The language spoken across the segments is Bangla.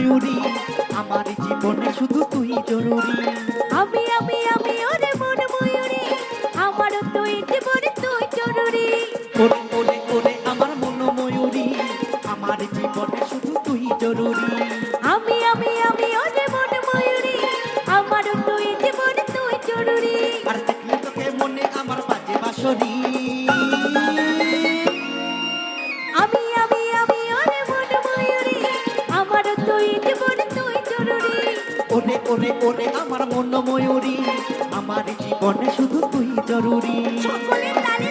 ময়ূরী আমার জীবনে শুধু তুই জরুরি। আমি আমি আমি ওরে মন ময়ূরী। আমারও তুই জীবন তুই জরুরি। ওরে ওরে ওরে আমার মন ময়ূরী। আমার জীবনে শুধু তুই জরুরি। আমি আমি আমি ওরে মন ময়ূরী। আমারও তুই জীবন তুই জরুরি। আর দেখলে তোকে মনে আমার বাজে বাসরি ওরে ওরে ওরে আমার মন ময়ূরী আমার জীবনে শুধু তুই জরুরি। সকলে তালে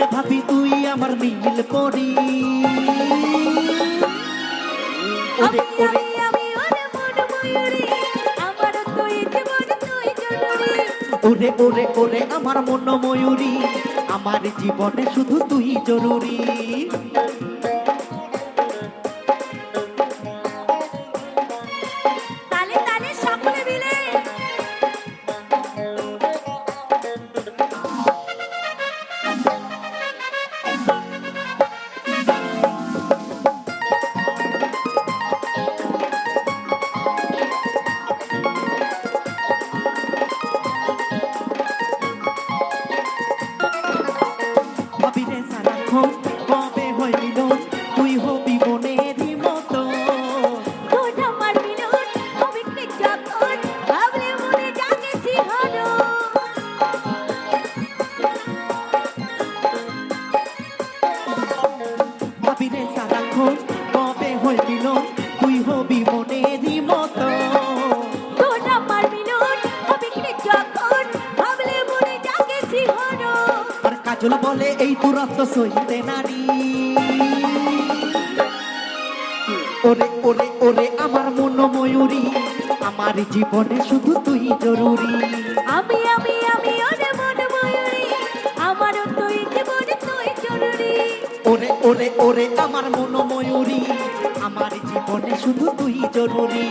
আর ভাবি তুই আমার নীল পরি। ওরে ওরে। তুই জরুরি ওরে ওরে ওরে আমার মন ময়ূরী আমার জীবনে শুধু তুই জরুরি। সারাক্ষণ কবে হয় তুই হবি মনেরই মতো। তোর আমার হবে কি যখন? ভাবলে মনে জাগে শিহরণ আর কাজল বলে এই দূরত্ব সইতে নারী। ওরে ওরে ওরে আমার মন ময়ূরী আমার জীবনে শুধু তুই জরুরি। আমি আমি আমি ওরে ওরে ওরে আমার মন আমার জীবনে শুধু তুই জরুরি।